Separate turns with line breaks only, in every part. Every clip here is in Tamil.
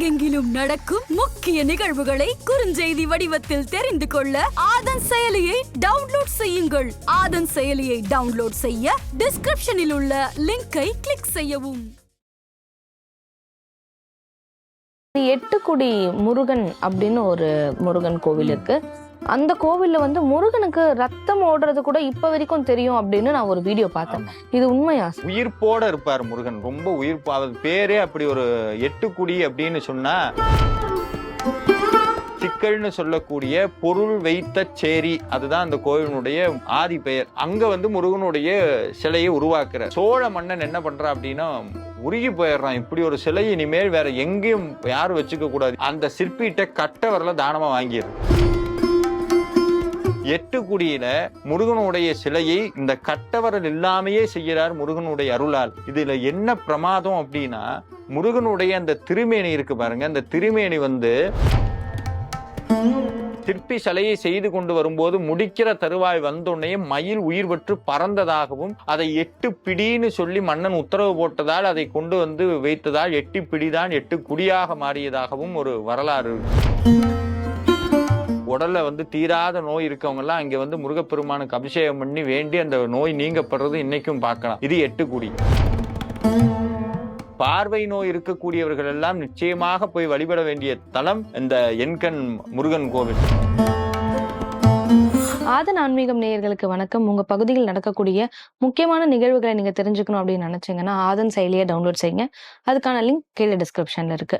உலகெங்கிலும் நடக்கும் முக்கிய நிகழ்வுகளை குறுஞ்செய்தி வடிவத்தில் தெரிந்து கொள்ள ஆதன் செயலியை டவுன்லோட் செய்யுங்கள். ஆதன் செயலியை டவுன்லோட் செய்ய டிஸ்கிரிப்ஷனில் உள்ள லிங்கை கிளிக் செய்யவும்.
எட்டுக்குடி முருகன் அப்படின்னு ஒரு முருகன் கோவில் இருக்கு. அந்த கோவில்ல வந்து முருகனுக்கு ரத்தம் ஓடுறது கூட இப்ப வரைக்கும் தெரியும் அப்படின்னு நான் ஒரு வீடியோ பார்த்தேன். இது உண்மையா?
உயிர்ப்போட இருப்பார் முருகன். ரொம்ப உயிர்ப்பு அவர் பேரே அப்படி ஒரு எட்டுக்குடி அப்படின்னு சொன்னா சிக்கல்னு சொல்லக்கூடிய பொருள் வைத்த சேரி அதுதான் அந்த கோவிலுடைய ஆதி பெயர். அங்க வந்து முருகனுடைய சிலையை உருவாக்குற. சோழ மன்னன் என்ன பண்றான் அப்படின்னா உருகி போயிடுறான். இப்படி ஒரு சிலை இனிமேல் வேற எங்கேயும் யாரும் வச்சுக்க கூடாது அந்த சிற்பிகிட்ட கட்டவரில் தானமா வாங்கிடுது எட்டுக்குடியில முருகனுடைய சிலையை இந்த கட்டவரல் இல்லாமையே செய்கிறார் முருகனுடைய அருளால் இதுல என்ன பிரமாதம் அப்படின்னா முருகனுடைய அந்த திருமேனி இருக்கு பாருங்க அந்த திருமேனி வந்து சிற்பி சிலையை செய்து கொண்டு வரும்போது முடிக்கிற தருவாய் வந்தோடனே மயில் உயிர் பெற்று பறந்ததாகவும் அதை எட்டு பிடின்னு சொல்லி மன்னன் உத்தரவு போட்டதால் அதை கொண்டு வந்து வைத்ததால் எட்டு பிடிதான் எட்டு குடியாக மாறியதாகவும் ஒரு வரலாறு இருக்கு. உடல்ல வந்து தீராத நோய் இருக்கவங்க எல்லாம் இங்க வந்து முருகப்பெருமானுக்கு அபிஷேகம் பண்ணி வேண்டி அந்த நோய் நீங்கப்படுறது இன்னைக்கும் பார்க்கலாம். இது எட்டு குடி. பார்வை நோய் இருக்கக்கூடியவர்கள் எல்லாம் நிச்சயமாக போய் வழிபட வேண்டிய தலம் இந்த எண்கண் முருகன் கோவில்.
ஆதன் ஆன்மீகம் நேயர்களுக்கு வணக்கம். உங்க பகுதியில் நடக்கக்கூடிய முக்கியமான நிகழ்வுகளை நீங்க தெரிஞ்சுக்கணும் அப்படின்னு நினைச்சீங்கன்னா ஆதன் செயலியை டவுன்லோட் செய்யுங்க. அதுக்கான லிங்க் கீழே டிஸ்கிரிப்ஷன்ல இருக்கு.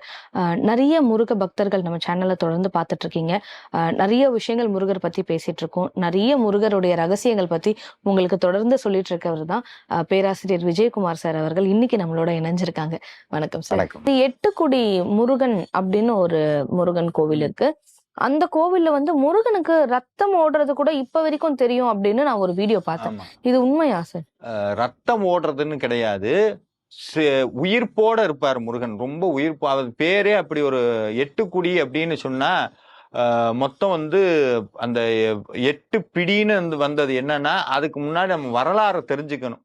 நிறைய முருக பக்தர்கள் நம்ம சேனல்ல தொடர்ந்து பார்த்துட்டு இருக்கீங்க நிறைய விஷயங்கள் முருகர் பத்தி பேசிட்டு இருக்கோம் நிறைய முருகருடைய ரகசியங்கள் பத்தி உங்களுக்கு தொடர்ந்து சொல்லிட்டு இருக்கவர் தான் பேராசிரியர் விஜயகுமார் சார் அவர்கள். இன்னைக்கு நம்மளோட இணைஞ்சிருக்காங்க. வணக்கம் சார். எட்டுக்குடி முருகன் அப்படின்னு ஒரு முருகன் கோவில் இருக்கு. அந்த கோவில்ல வந்து முருகனுக்கு ரத்தம் ஓடுறது கூட இப்ப வரைக்கும் தெரியும் அப்படின்னு நான் ஒரு வீடியோ பார்த்தேன். இது உண்மையா சார்?
ரத்தம் ஓடுறதுன்னு கிடையாது. உயிர்ப்போட இருப்பார் முருகன். ரொம்ப உயிர்ப்பு. அவர் பேரே அப்படி ஒரு எட்டுக்குடி அப்படின்னு சொன்னா மொத்தம் வந்து அந்த எட்டு பிடின்னு வந்து வந்தது என்னன்னா அதுக்கு முன்னாடி நம்ம வரலாறு தெரிஞ்சுக்கணும்.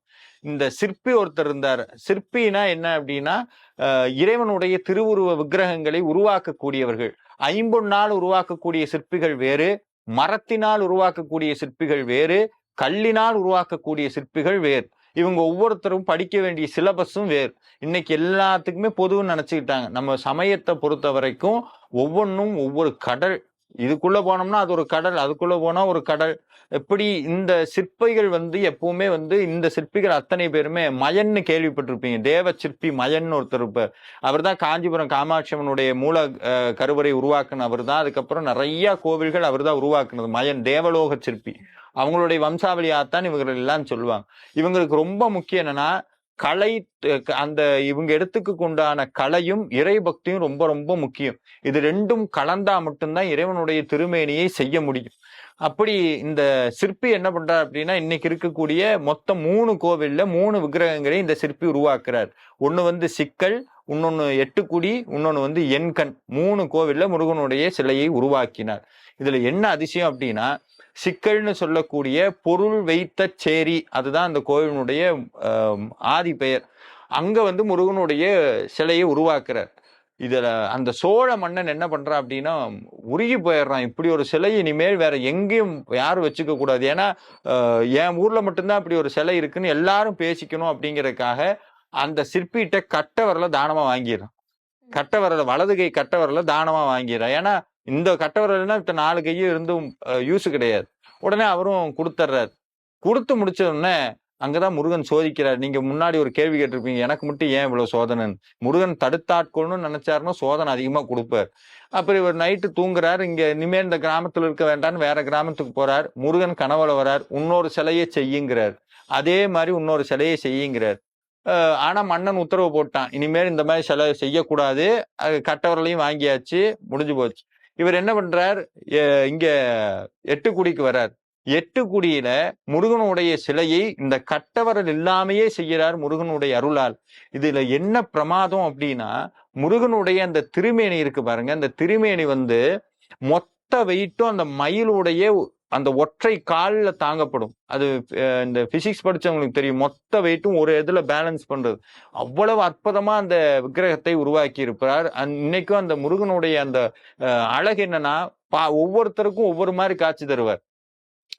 இந்த சிற்பி ஒருத்தர் இருந்தார். சிற்பினா என்ன அப்படின்னா இறைவனுடைய திருவுருவ விக்கிரகங்களை உருவாக்கக்கூடியவர்கள். ஐம்பொன்னால் உருவாக்கக்கூடிய சிற்பிகள் வேறு மரத்தினால் உருவாக்கக்கூடிய சிற்பிகள் வேறு கல்லினால் உருவாக்கக்கூடிய சிற்பிகள் வேறு இவங்க ஒவ்வொருத்தரும் படிக்க வேண்டிய சிலபஸும் வேறு இன்னைக்கு எல்லாத்துக்குமே பொதுன்னு நினச்சிக்கிட்டாங்க. நம்ம சமயத்தை பொறுத்த வரைக்கும் ஒவ்வொன்றும் ஒவ்வொரு கடல் இதுக்குள்ள போனோம்னா அது ஒரு கடல் அதுக்குள்ள போனா ஒரு கடல். எப்படி இந்த சிற்பிகள் வந்து எப்பவுமே வந்து இந்த சிற்பிகள் அத்தனை பேருமே மயன்னு கேள்விப்பட்டிருப்பீங்க. தேவ சிற்பி மயன் ஒருத்தர் இருப்பார். அவர் தான் காஞ்சிபுரம் காமாட்சியம்மனுடைய மூல கருவறை உருவாக்குன அவர் தான் அதுக்கப்புறம் நிறைய கோவில்கள் அவர் தான் உருவாக்குனது. மயன் தேவலோக சிற்பி. அவங்களுடைய வம்சாவளியாத்தான் இவர்கள் எல்லாம் சொல்லுவாங்க. இவங்களுக்கு ரொம்ப முக்கியம் என்னன்னா கலை அந்த இவங்க இடத்துக்கு உண்டான கலையும் இறை பக்தியும் ரொம்ப ரொம்ப முக்கியம். இது ரெண்டும் கலந்தா மட்டும்தான் இறைவனுடைய திருமேனியை செய்ய முடியும். அப்படி இந்த சிற்பி என்ன பண்றார் அப்படின்னா இன்னைக்கு இருக்கக்கூடிய மொத்தம் மூணு கோவில்ல மூணு விக்கிரகங்களை இந்த சிற்பி உருவாக்குறார். ஒன்று வந்து சிக்கல் இன்னொன்னு எட்டுக்குடி இன்னொன்னு வந்து எண்கண். மூணு கோவில்ல முருகனுடைய சிலையை உருவாக்கினார். இதுல என்ன அதிசயம் அப்படின்னா சிக்கல்னு சொல்லக்கூடிய பொருள் வைத்த சேரி அதுதான் அந்த கோவிலினுடைய ஆதி பெயர். அங்க வந்து முருகனுடைய சிலையை உருவாக்குறார். இதுல அந்த சோழ மன்னன் என்ன பண்றான் அப்படின்னா உருகி போயிடுறான். இப்படி ஒரு சிலை இனிமேல் வேற எங்கேயும் யாரும் வச்சுக்க கூடாது. ஏன்னா என் ஊர்ல மட்டும்தான் இப்படி ஒரு சிலை இருக்குன்னு எல்லாரும் பேசிக்கணும் அப்படிங்கறதுக்காக அந்த சிற்பிகிட்ட கட்டவரல தானமா வாங்கிடுறான். கட்டவரல வலது கை கட்டவரல தானமா வாங்கிடுறான். ஏன்னா இந்த கட்டவரல்னா இப்ப நாலு கையும் இருந்தும் யூஸ் கிடையாது. உடனே அவரும் கொடுத்துட்றாரு கொடுத்து முடிச்ச உடனே அங்கதான் முருகன் சோதிக்கிறார். நீங்க முன்னாடி ஒரு கேள்வி கேட்டிருப்பீங்க எனக்கு மட்டும் ஏன் இவ்வளவு சோதனைன்னு? முருகன் தடுத்தாட்கொள்ளணும்னு நினைச்சாருன்னா சோதனை அதிகமா கொடுப்பார். அப்புறம் இவர் நைட்டு தூங்குறாரு இங்க இனிமே இந்த கிராமத்துல இருக்க வேண்டான்னு வேற கிராமத்துக்கு போறார். முருகன் கனவுல வரார் இன்னொரு சிலையை செய்யுங்கிறார். அதே மாதிரி இன்னொரு சிலையை செய்யுங்கிறார். ஆனா மன்னன் உத்தரவு போட்டான் இனிமேல் இந்த மாதிரி சிலை செய்யக்கூடாது. அது கட்டவரலையும் வாங்கியாச்சு முடிஞ்சு போச்சு. இவர் என்ன பண்றார்? எ- இங்க எட்டுக்குடிக்கு வர்றார் எட்டுக்குடியில முருகனுடைய சிலையை இந்த கட்டவரல் இல்லாமையே செய்கிறார் முருகனுடைய அருளால். இதுல என்ன பிரமாதம் அப்படின்னா முருகனுடைய அந்த திருமேனி இருக்கு பாருங்க. அந்த திருமேனி வந்து மொத்த வெயிட்டும் அந்த மயிலுடைய அந்த ஒற்றை காலில் தாங்கப்படும். அது இந்த பிசிக்ஸ் படிச்சவங்களுக்கு தெரியும். மொத்த வெயிட்டும் ஒரு இதில் பேலன்ஸ் பண்ணுறது அவ்வளவு அற்புதமாக அந்த விக்கிரகத்தை உருவாக்கி இருப்பார் அந்~ இன்னைக்கும் அந்த முருகனுடைய அந்த அழகு என்னன்னா பா ஒவ்வொருத்தருக்கும் ஒவ்வொரு மாதிரி காட்சி தருவார்.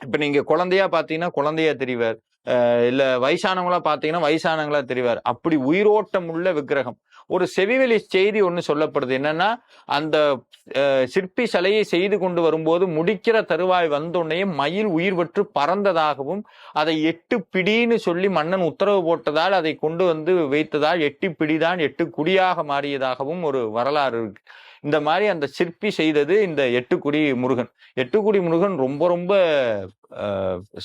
இப்ப நீங்க குழந்தையா பாத்தீங்கன்னா குழந்தையா தெரிவார். இல்லை இல்ல வயசானவங்களா பாத்தீங்கன்னா வயசானவங்களா தெரிவார். அப்படி உயிரோட்டம் உள்ள விக்கிரகம். ஒரு செவிவெளி செய்தி ஒண்ணு சொல்லப்படுது. என்னன்னா அந்த சிற்பி சிலையை செய்து கொண்டு வரும்போது முடிக்கிற தருவாய் வந்தோடனே மயில் உயிர் பெற்று பறந்ததாகவும் அதை எட்டு பிடின்னு சொல்லி மன்னன் உத்தரவு போட்டதால் அதை கொண்டு வந்து வைத்ததால் எட்டு பிடிதான் எட்டு குடியாக மாறியதாகவும் ஒரு வரலாறு இருக்கு. இந்த மாதிரி அந்த சிற்பி செய்தது இந்த எட்டுக்குடி முருகன். எட்டுக்குடி முருகன் ரொம்ப ரொம்ப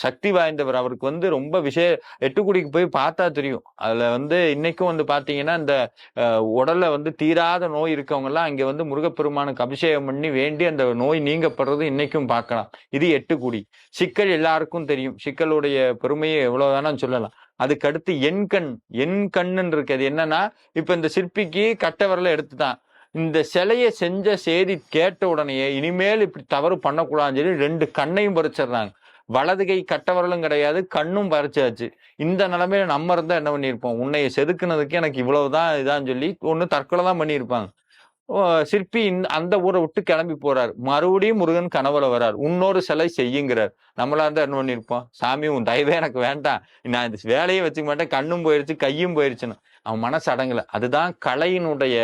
சக்தி வாய்ந்தவர். அவருக்கு வந்து ரொம்ப விஷய எட்டுக்குடிக்கு போய் பார்த்தா தெரியும். அதுல வந்து இன்னைக்கும் வந்து பாத்தீங்கன்னா இந்த உடலை உடல்ல வந்து தீராத நோய் இருக்கவங்க எல்லாம் வந்து முருகப்பெருமானுக்கு அபிஷேகம் பண்ணி வேண்டி அந்த நோய் நீங்கப்படுறது இன்னைக்கும் பார்க்கலாம். இது எட்டுக்குடி சிக்கல் எல்லாருக்கும் தெரியும். சிக்கலுடைய பெருமையை எவ்வளோ வேணா சொல்லலாம். அதுக்கு அடுத்து எண்கண். எண் கண்ணுன்னு இருக்கு அது என்னன்னா இப்ப இந்த சிற்பிக்கு கட்ட எடுத்து தான் இந்த சிலையை செஞ்ச செய்தி கேட்ட உடனேயே இனிமேல் இப்படி தவறு பண்ணக்கூடாதுன்னு சொல்லி ரெண்டு கண்ணையும் பறிச்சிடுறாங்க. வலது கை கட்டவரலும் கிடையாது கண்ணும் பறிச்சாச்சு. இந்த நிலைமையில நம்ம இருந்தா என்ன பண்ணியிருப்போம்? உன்னைய செதுக்குனதுக்கு எனக்கு இவ்வளவுதான் இதான்னு சொல்லி ஒன்று தற்கொலை தான் பண்ணியிருப்பாங்க. சிற்பி அந்த ஊரை விட்டு கிளம்பி போறார். மறுபடியும் முருகன் கனவுல வரார் இன்னொரு சிலை செய்யுங்கிறார். நம்மளா இருந்தா என்ன பண்ணிருப்போம்? சாமி உன் தயவே எனக்கு வேண்டாம். நான் இந்த வேலையை வச்சுக்க மாட்டேன். கண்ணும் போயிருச்சு கையும் போயிருச்சுன்னு. அவன் மனசு அடங்கல. அதுதான் கலையினுடைய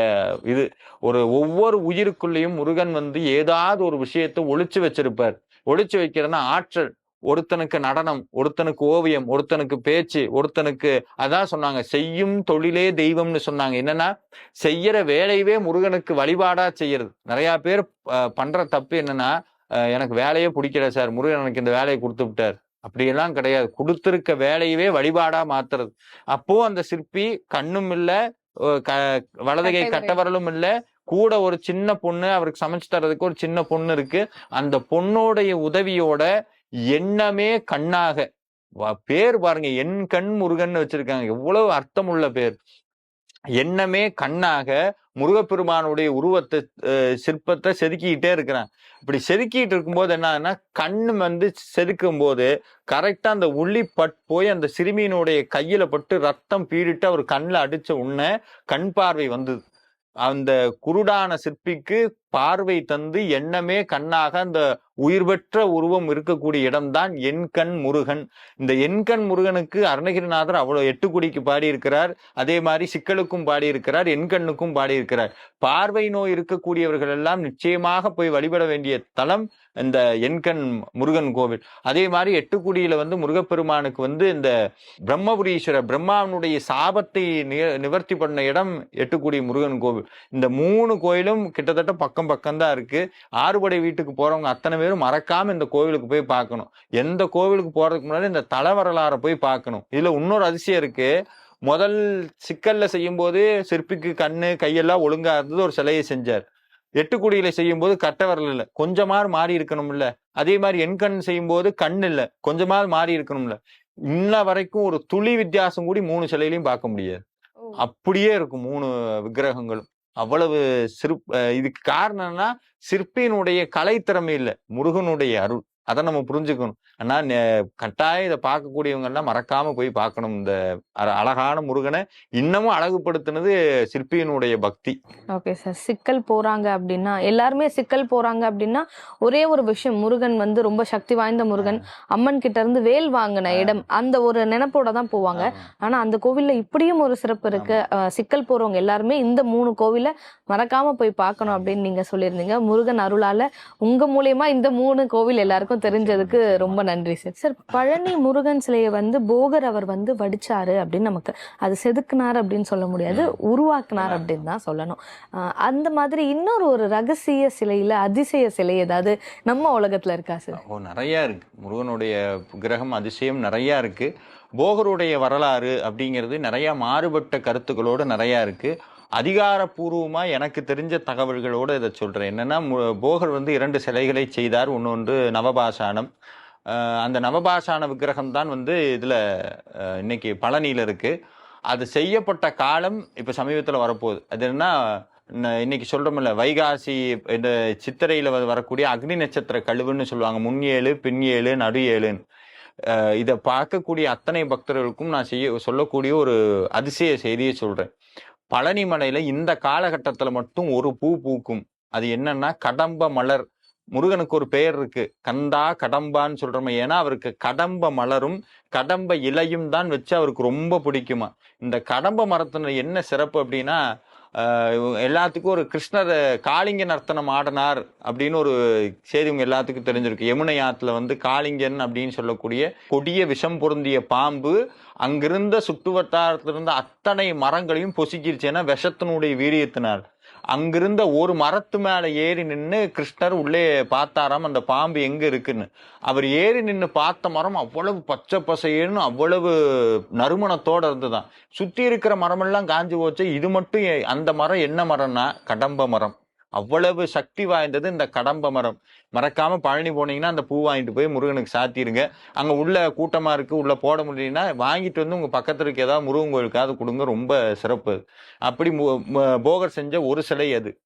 இது. ஒரு ஒவ்வொரு உயிருக்குள்ளேயும் முருகன் வந்து ஏதாவது ஒரு விஷயத்தை ஒழிச்சு வச்சிருப்பார். ஒழிச்சு வைக்கிறதுனா ஆற்றல். ஒருத்தனுக்கு நடனம் ஒருத்தனுக்கு ஓவியம் ஒருத்தனுக்கு பேச்சு ஒருத்தனுக்கு அதான் சொன்னாங்க செய்யும் தொழிலே தெய்வம்னு சொன்னாங்க. என்னன்னா செய்யற வேலையவே முருகனுக்கு வழிபாடா செய்யறது. நிறைய பேர் பண்ற தப்பு என்னன்னா எனக்கு வேலையே பிடிக்கல சார் முருகன் எனக்கு இந்த வேலையை கொடுத்து விட்டார். அப்படியெல்லாம் கிடையாது. கொடுத்திருக்க வேலையவே வழிபாடா மாத்துறது. அப்போ அந்த சிற்பி கண்ணும் இல்ல க- வலதுகை
கட்டை விரல்.
கட்டவரலும் இல்ல கூட ஒரு சின்ன பொண்ணு அவருக்கு சமைச்சு தர்றதுக்கு ஒரு சின்ன பொண்ணு இருக்கு. அந்த பொண்ணோடைய உதவியோட எண்ணமே கண்ணாக. பேர் பாருங்க. என் கண் முருகன் வச்சிருக்காங்க. எவ்வளவு அர்த்தமுள்ள பேர். எண்ணமே கண்ணாக முருகப்பெருமானுடைய உருவத்தை சிற்பத்தை செதுக்கிக்கிட்டே இருக்கிறான். இப்படி செதுக்கிட்டு இருக்கும்போது என்னன்னா கண் வந்து செதுக்கும் போது கரெக்டா அந்த உள்ளி பட் போய் அந்த சிறுமியினுடைய கையில பட்டு ரத்தம் பீடிட்டு அவர் கண்ணில் அடிச்ச உடனே கண் பார்வை வந்தது. அந்த குருடான சிற்பிக்கு பார்வை தந்து எண்ணமே கண்ணாக அந்த உயிர் பெற்ற உருவம் இருக்கக்கூடிய இடம்தான் எண்கண் முருகன். இந்த எண்கண் முருகனுக்கு அருணகிரிநாதர் அவ்வளவு எட்டுக்குடிக்கு பாடியிருக்கிறார். அதே மாதிரி சிக்கலுக்கும் பாடியிருக்கிறார் எண்கண்ணுக்கும் பாடியிருக்கிறார். பார்வை நோய் இருக்கக்கூடியவர்கள் எல்லாம் நிச்சயமாக போய் வழிபட வேண்டிய தலம் இந்த எண்கண் முருகன் கோவில். அதே மாதிரி எட்டுக்குடியில வந்து முருகப்பெருமானுக்கு வந்து இந்த பிரம்மபுரீஸ்வரர் பிரம்மாவனுடைய சாபத்தை நிவர்த்தி பண்ண இடம் எட்டுக்குடி முருகன் கோவில். இந்த மூணு கோயிலும் கிட்டத்தட்ட பக்கம் பக்கம் தான் இருக்கு. ஆறுபடை வீட்டுக்கு போறவங்க அத்தனை பேரும் மறக்காம இந்த கோவிலுக்கு போய் பார்க்கணும். எந்த கோவிலுக்கு போறதுக்கு முன்னாடி இந்த தல வரலாறை போய் பார்க்கணும். இதுல இன்னொரு அதிசயம் இருக்கு. முதல் சிக்கல்ல செய்யும் போது சிற்பிக்கு கண்ணு கையெல்லாம் ஒழுங்கா இருந்தது ஒரு சிலையை செஞ்சார். எட்டுக்குடியில செய்யும் போது கட்ட வரல இல்ல. கொஞ்சமாவது மாறி இருக்கணும்ல. அதே மாதிரி என் கண் செய்யும் போது கண் இல்ல. கொஞ்சமாவது மாறி இருக்கணும்ல. இன்ன வரைக்கும் ஒரு துளி வித்தியாசம் கூடி மூணு சிலையிலையும் பார்க்க முடியாது. அப்படியே இருக்கும் மூணு விக்கிரகங்களும். அவ்வளவு சிற் இதுக்கு காரணம்னா சிற்பியினுடைய கலைத்திறமை இல்லை முருகனுடைய அருள். அதை நம்ம புரிஞ்சுக்கணும். ஆனா நெ- கட்டாயம் இதை பார்க்கக்கூடியவங்க எல்லாம் மறக்காம போய் பார்க்கணும். இந்த அழகான முருகனை இன்னமும் அழகுபடுத்தினது சிற்பியினுடைய பக்தி.
Okay sir. சிக்கல் போறாங்க அப்படின்னா எல்லாருமே சிக்கல் போறாங்க அப்படின்னா ஒரே ஒரு விஷயம் முருகன் வந்து ரொம்ப சக்தி வாய்ந்த முருகன். அம்மன் கிட்ட இருந்து வேல் வாங்கின இடம் அந்த ஒரு நினைப்போட தான் போவாங்க. ஆனா அந்த கோவில்ல இப்படியும் ஒரு சிறப்பு இருக்கு. சிக்கல் போறவங்க எல்லாருமே இந்த மூணு கோவில மறக்காம போய் பார்க்கணும் அப்படின்னு நீங்க சொல்லியிருந்தீங்க. முருகன் அருளால உங்க மூலியமா இந்த மூணு கோவில் எல்லாருக்கும் தெரிஞ்சதுக்கு ரொம்ப நன்றி சார். சார் பழனி முருகன் சிலையை வந்து போகர் அவர் வந்து வடிச்சாரு அப்படின்னு நமக்கு அது செதுக்குனார் அப்படின்னு சொல்ல முடியாது உருவாக்குனார் அப்படின்னு தான் சொல்லணும். அந்த மாதிரி இன்னொரு ஒரு ரகசிய சிலையில அதிசய சிலை ஏதாவது நம்ம உலகத்துல இருக்கா சார்?
ஓ நிறைய இருக்கு. முருகனுடைய கிரகம் அதிசயம் நிறைய இருக்கு. போகருடைய வரலாறு அப்படிங்கிறது நிறைய மாறுபட்ட கருத்துக்களோடு நிறைய இருக்கு. அதிகாரப்பூர்வமாக எனக்கு தெரிஞ்ச தகவல்களோடு இதை சொல்கிறேன் என்னென்னா போகர் வந்து இரண்டு சிலைகளை செய்தார். ஒன்று நவபாஷானம் அந்த நவபாஷான விக்கிரகம் தான் வந்து இதில் இன்னைக்கு பழனியில் இருக்குது அது செய்யப்பட்ட காலம் இப்போ சமீபத்தில் வரப்போகுது. அது என்ன இன்னைக்கு சொல்றோம்ல வைகாசி இந்த சித்திரையில் வரக்கூடிய அக்னி நட்சத்திர கழுவுன்னு சொல்லுவாங்க. முன் ஏழு பின் ஏழு நடு ஏழுன்னு. இதை பார்க்கக்கூடிய அத்தனை பக்தர்களுக்கும் நான் செய்ய சொல்லக்கூடிய ஒரு அதிசய செய்தியை சொல்கிறேன் பழனிமலையில இந்த காலகட்டத்துல மட்டும் ஒரு பூ பூக்கும். அது என்னன்னா கடம்ப மலர். முருகனுக்கு ஒரு பெயர் இருக்கு. கந்தா கடம்பான்னு சொல்றோமே ஏன்னா அவருக்கு கடம்ப மலரும் கடம்ப இலையும் தான் வச்சு அவருக்கு ரொம்ப பிடிக்குமா. இந்த கடம்ப மரத்தின என்ன சிறப்பு அப்படின்னா எல்லாத்துக்கும் ஒரு கிருஷ்ணர் காளிங்க நர்த்தனம் ஆடினார் அப்படின்னு ஒரு செய்தி உங்க எல்லாத்துக்கும் தெரிஞ்சிருக்கு. யமுனை ஆற்றுல வந்து காளிங்கன் அப்படின்னு சொல்லக்கூடிய கொடிய விஷம் பொருந்திய பாம்பு அங்கிருந்த சுற்று வட்டாரத்திலிருந்த அத்தனை மரங்களையும் பொசுக்கிருச்சு ஏன்னா விஷத்தினுடைய வீரியத்தினால் அங்கிருந்த ஒரு மரத்து மேலே ஏறி நின்று கிருஷ்ணர் உள்ளே பார்த்தாராம் அந்த பாம்பு எங்கே இருக்குன்னு. அவர் ஏறி நின்று பார்த்த மரம் அவ்வளவு பச்சை பசையன்னு அவ்வளவு நறுமணத்தோடு இருந்துதான் சுற்றி இருக்கிற மரமெல்லாம் காஞ்சி போச்சு. இது மட்டும் ஏ- அந்த மரம் என்ன மரம்னா கடம்ப மரம். அவ்வளவு சக்தி வாய்ந்தது இந்த கடம்ப மரம். மறக்காம பழனி போனீங்கன்னா அந்த பூ வாங்கிட்டு போய் முருகனுக்கு சாத்திடுங்க அங்க உள்ள கூட்டமா இருக்கு உள்ள போட முடியலன்னா வாங்கிட்டு வந்து உங்க பக்கத்துல இருக்க ஏதாவது முருகன் கோயிலுக்காவது கொடுங்க ரொம்ப சிறப்பு. அப்படி மு- போகர் செஞ்ச ஒரு சிலை அது.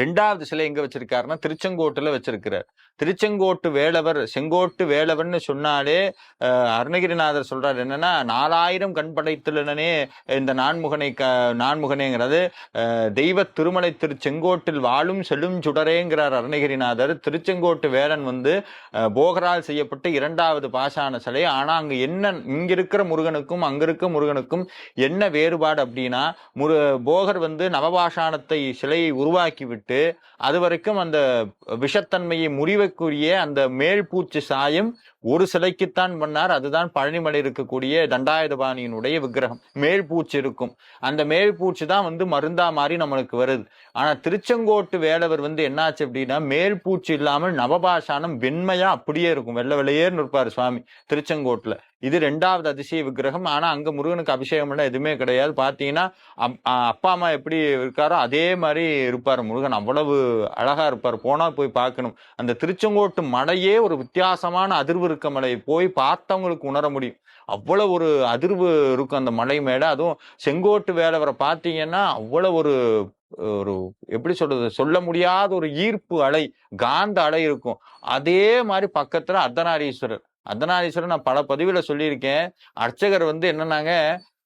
ரெண்டாவது சிலை எங்க வச்சிருக்காருன்னா திருச்செங்கோட்டுல வச்சிருக்கிறார். திருச்செங்கோட்டு வேலவர் செங்கோட்டு வேளவர்னு சொன்னாலே அருணகிரிநாதர் சொல்றாரு. என்னன்னா நாலாயிரம் கண் படைத்துள்ளனே இந்த நான்முகனை க நான்முகனேங்கிறது தெய்வ திருமலை திருச்செங்கோட்டில் வாழும் செல்லும் சுடரேங்கிறார் அருணகிரிநாதர். திருச்செங்கோட்டு வேலன் வந்து போகரால் செய்யப்பட்ட இரண்டாவது பாஷான சிலை. ஆனா அங்க என்ன இங்க இருக்கிற முருகனுக்கும் அங்க இருக்க முருகனுக்கும் என்ன வேறுபாடு அப்படின்னா முரு போகர் வந்து நவபாஷாணத்தை சிலையை உருவாக்கி விட்டு அது வரைக்கும் அந்த விஷத்தன்மையை முறிவக்கூடிய அந்த மேல் பூச்சி சாயம் ஒரு சிலைக்குத்தான் பண்ணார் அதுதான் பழனிமலை இருக்கக்கூடிய தண்டாயுதபாணியினுடைய விக்கிரகம். மேல் பூச்சி இருக்கும். அந்த மேல் பூச்சி தான் வந்து மருந்தா மாதிரி நம்மளுக்கு வருது. ஆனா திருச்செங்கோட்டு வேலவர் வந்து என்னாச்சு அப்படின்னா மேல் பூச்சி இல்லாமல் நவபாஷானம் வெண்மையா அப்படியே இருக்கும். வெள்ள வெள்ளையேன்னு இருப்பார் சுவாமி திருச்செங்கோட்டுல. இது ரெண்டாவது அதிசய விக்கிரகம். ஆனா அங்க முருகனுக்கு அபிஷேகம் எல்லாம் எதுவுமே கிடையாது. பாத்தீங்கன்னா அப்- அப்பா அம்மா எப்படி இருக்காரோ அதே மாதிரி இருப்பார் முருகன். அவ்வளவு அழகா இருப்பார். போனா போய் பார்க்கணும். அந்த திருச்செங்கோட்டு மலையே ஒரு வித்தியாசமான அதிர்வு இருக்க மலை போய் பார்த்தவங்களுக்கு உணர முடியும். அவ்வளவு ஒரு அதிர்வு இருக்கும் அந்த மலை மேல. அதுவும் செங்கோட்டு வேலவரை பார்த்தீங்கன்னா அவ்வளவு ஒரு ஒரு எப்படி சொல்றது சொல்ல முடியாத ஒரு ஈர்ப்பு அலை காந்த அலை இருக்கும். அதே மாதிரி பக்கத்துல அர்த்தநாரீஸ்வரர் அர்த்தநாரீஸ்வரர் நான் பல பதிவுல சொல்லியிருக்கேன். அர்ச்சகர் வந்து என்னன்னாங்க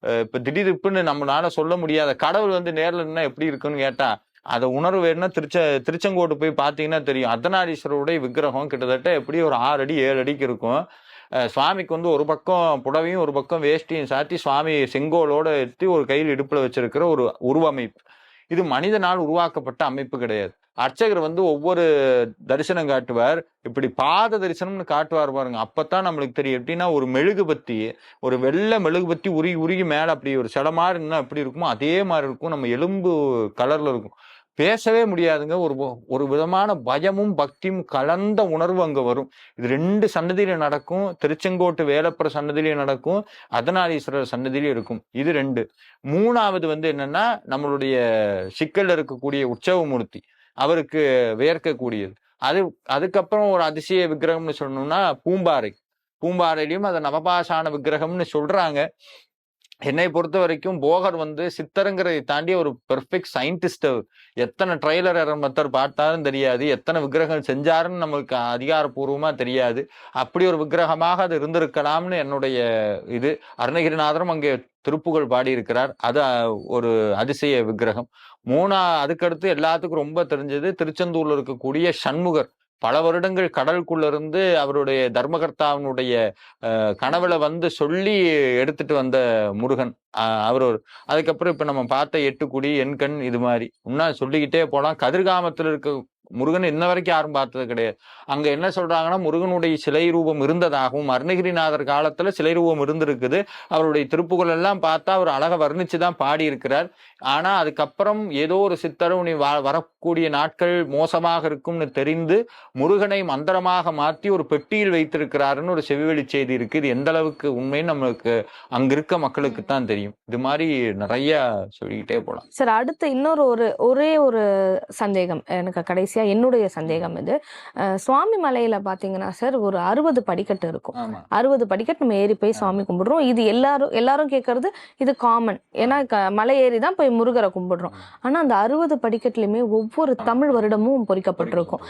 அஹ் இப்ப திடீர்னு நம்மளால சொல்ல முடியாத கடவுள் வந்து நேர்ல நின்னா எப்படி இருக்குன்னு கேட்டா அதை உணர்வு வேணும்னா திருச்ச திருச்செங்கோடு போய் பார்த்தீங்கன்னா தெரியும். அர்த்தநாரீஸ்வரருடைய விக்கிரகம் கிட்டத்தட்ட எப்படி ஒரு ஆறு அடி ஏழு அடிக்கு இருக்கும். அஹ் சுவாமிக்கு வந்து ஒரு பக்கம் புடவையும் ஒரு பக்கம் வேஷ்டியும் சாத்தி சுவாமி செங்கோலோட எடுத்து ஒரு கையில் இடுப்புல வச்சிருக்கிற ஒரு உருவமைப்பு. இது மனிதனால் உருவாக்கப்பட்ட அமைப்பு கிடையாது. அர்ச்சகர் வந்து ஒவ்வொரு தரிசனம் காட்டுவார். இப்படி பாத தரிசனம்னு காட்டுவார் பாருங்க. அப்பத்தான் நம்மளுக்கு தெரியும். எப்படின்னா ஒரு மெழுகுபத்தி ஒரு வெள்ளை மெழுகுபத்தி உருகி உருகி மேல அப்படி ஒரு சில மாதிரி இருந்தா எப்படி இருக்குமோ அதே மாதிரி இருக்கும். நம்ம எலும்பு கலர்ல இருக்கும். பேசவே முடியாதுங்க. ஒரு ஒரு விதமான பயமும் பக்தியும் கலந்த உணர்வு அங்கே வரும். இது ரெண்டு சன்னதியில நடக்கும். திருச்செங்கோட்டு வேலப்புற சன்னதியிலையும் நடக்கும். அதனாலீஸ்வரர் சன்னதியிலையும் இருக்கும். இது ரெண்டு. மூணாவது வந்து என்னன்னா நம்மளுடைய சிக்கலில் இருக்கக்கூடிய உற்சவமூர்த்தி அவருக்கு வியர்க்கக்கூடியது. அது அதுக்கப்புறம் ஒரு அதிசய விக்கிரகம்னு சொல்லணும்னா பூம்பாறை. பூம்பாறையிலையும் அதை நவபாஷான விக்கிரகம்னு சொல்றாங்க. என்னை பொறுத்த வரைக்கும் போகர் வந்து சித்தருங்கிறதை தாண்டி ஒரு பெர்ஃபெக்ட் சயின்டிஸ்ட் எத்தனை ட்ரைலர் மத்தர் பார்த்தாலும் தெரியாது. எத்தனை விக்கிரகம் செஞ்சாருன்னு நம்மளுக்கு அதிகாரப்பூர்வமாக தெரியாது. அப்படி ஒரு விக்கிரகமாக அது இருந்திருக்கலாம்னு என்னுடைய இது. அருணகிரிநாதரும் அங்கே திருப்புகழ் பாடியிருக்கிறார். அது ஒரு அதிசய விக்கிரகம். மூணா அதுக்கடுத்து எல்லாத்துக்கும் ரொம்ப தெரிஞ்சது திருச்செந்தூர்ல இருக்கக்கூடிய சண்முகர். பல வருடங்கள் கடலுக்குள்ள இருந்து அவருடைய தர்மகர்த்தாவினுடைய அஹ், கனவுல வந்து சொல்லி எடுத்துட்டு வந்த முருகன். அவர் ஒரு அதுக்கப்புறம் இப்ப நம்ம பார்த்த எட்டுக்குடி எண்கண் இது மாதிரி. இன்னும் சொல்லிக்கிட்டே போலாம் கதிர்காமத்துல இருக்க முருகன் இன்ன வரைக்கும் யாரும் பார்த்தது கிடையாது. அங்க என்ன சொல்றாங்கன்னா முருகனுடைய சிலை ரூபம் இருந்ததாகவும் அருணகிரிநாதர் காலத்துல சிலை ரூபம் இருந்திருக்குது. அவருடைய திருப்புகள் எல்லாம் பார்த்தா அவர் அழகா வர்ணிச்சு தான் பாடி இருக்கிறார் ஆனா அதுக்கப்புறம் ஏதோ ஒரு சித்தரும் நீ வரக்கூடிய நாட்கள் மோசமாக இருக்கும்னு தெரிந்து முருகனை மந்திரமாக மாத்தி ஒரு பெட்டியில் வைத்திருக்கிறாருன்னு ஒரு செவிவெளி செய்தி இருக்கு. இது எந்த அளவுக்கு உண்மைன்னு நம்மளுக்கு அங்க இருக்க மக்களுக்கு தான் தெரியும். இது மாதிரி நிறைய சொல்லிக்கிட்டே போலாம்.
சார் அடுத்து இன்னொரு ஒரு ஒரே ஒரு சந்தேகம் எனக்கு கடைசியா கடைசியா என்னுடைய சந்தேகம் இது. சுவாமி மலையில பாத்தீங்கன்னா சார் ஒரு அறுபது படிக்கட்டு இருக்கும். அறுபது படிக்கட்டு நம்ம ஏறி போய் சாமி கும்பிடுறோம். இது எல்லாரும் எல்லாரும் கேட்கறது இது காமன் ஏன்னா மலை ஏறி தான் போய் முருகரை கும்பிடுறோம். ஆனா அந்த அறுபது படிக்கட்டுலயுமே ஒவ்வொரு தமிழ் வருடமும் பொறிக்கப்பட்டிருக்கும்.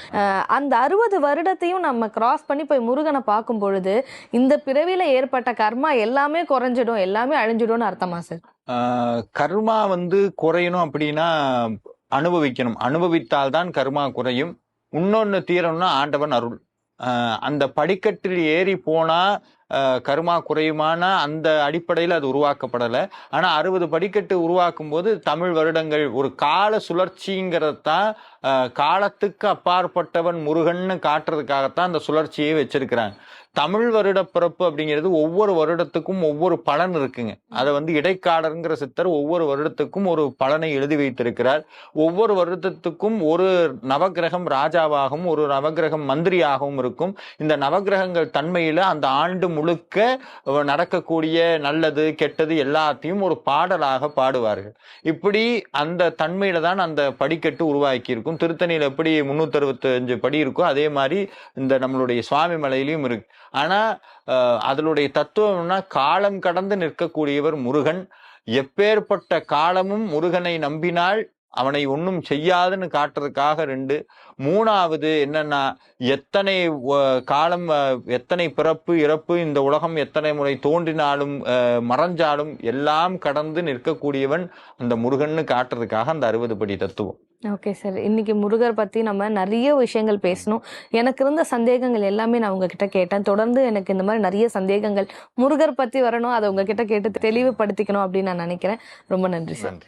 அந்த அறுபது வருடத்தையும் நம்ம கிராஸ் பண்ணி போய் முருகனை பார்க்கும் பொழுது இந்த பிறவியில ஏற்பட்ட கர்மா எல்லாமே குறைஞ்சிடும் எல்லாமே அழிஞ்சிடும்னு அர்த்தமா சார்?
கர்மா வந்து குறையணும் அப்படின்னா அனுபவிக்கணும். அனுபவித்தால்தான் கருமா குறையும். இன்னொன்று தீரணும்னா ஆண்டவன் அருள். அந்த படிக்கட்டில் ஏறி போனால் கருமா குறையுமான அந்த அடிப்படையில் அது உருவாக்கப்படலை. ஆனால் அறுபது படிக்கட்டு உருவாக்கும் போது தமிழ் வருடங்கள் ஒரு கால சுழற்சிங்கிறது தான் காலத்துக்கு அப்பாற்பட்டவன் முருகன்னு காட்டுறதுக்காகத்தான் அந்த சுழற்சியை வச்சிருக்கிறாங்க. தமிழ் வருட பிறப்பு அப்படிங்கிறது ஒவ்வொரு வருடத்துக்கும் ஒவ்வொரு பலன் இருக்குங்க. அதை வந்து இடைக்காலருங்கிற சித்தர் ஒவ்வொரு வருடத்துக்கும் ஒரு பலனை எழுதி வைத்திருக்கிறார். ஒவ்வொரு வருடத்துக்கும் ஒரு நவக்கிரகம் ராஜாவாகவும் ஒரு நவக்கிரகம் மந்திரியாகவும் இருக்கும். இந்த நவக்கிரகங்கள் தன்மையில அந்த ஆண்டு முழுக்க நடக்கக்கூடிய நல்லது கெட்டது எல்லாத்தையும் ஒரு பாடலாக பாடுவார்கள். இப்படி அந்த தன்மையில தான் அந்த படிக்கட்டு உருவாக்கி இருக்கும் திருத்தணியில் எப்படி முன்னூத்தி அறுபத்தஞ்சு படி இருக்கோ அதே மாதிரி இந்த நம்மளுடைய சுவாமி மலையிலையும் இருக்கு. ஆனால் அதனுடைய தத்துவம்னா காலம் கடந்து நிற்கக்கூடியவர் முருகன். எப்பேற்பட்ட காலமும் முருகனை நம்பினால் அவனை ஒன்றும் செய்யாதுன்னு காட்டுறதுக்காக ரெண்டு. மூணாவது என்னன்னா எத்தனை காலம் எத்தனை பிறப்பு இறப்பு இந்த உலகம் எத்தனை முறை தோன்றினாலும் மறைஞ்சாலும் எல்லாம் கடந்து நிற்கக்கூடியவன் அந்த முருகன்னு காட்டுறதுக்காக அந்த அறுபது படி தத்துவம்.
ஓகே சார் இன்னைக்கு முருகர் பத்தி நம்ம நிறைய விஷயங்கள் பேசணும். எனக்கு இருந்த சந்தேகங்கள் எல்லாமே நான் உங்ககிட்ட கேட்டேன். தொடர்ந்து எனக்கு இந்த மாதிரி நிறைய சந்தேகங்கள் முருகர் பத்தி வரணும். அதை உங்ககிட்ட கேட்டு தெளிவுபடுத்திக்கணும் அப்படின்னு நான் நினைக்கிறேன். ரொம்ப நன்றி சார்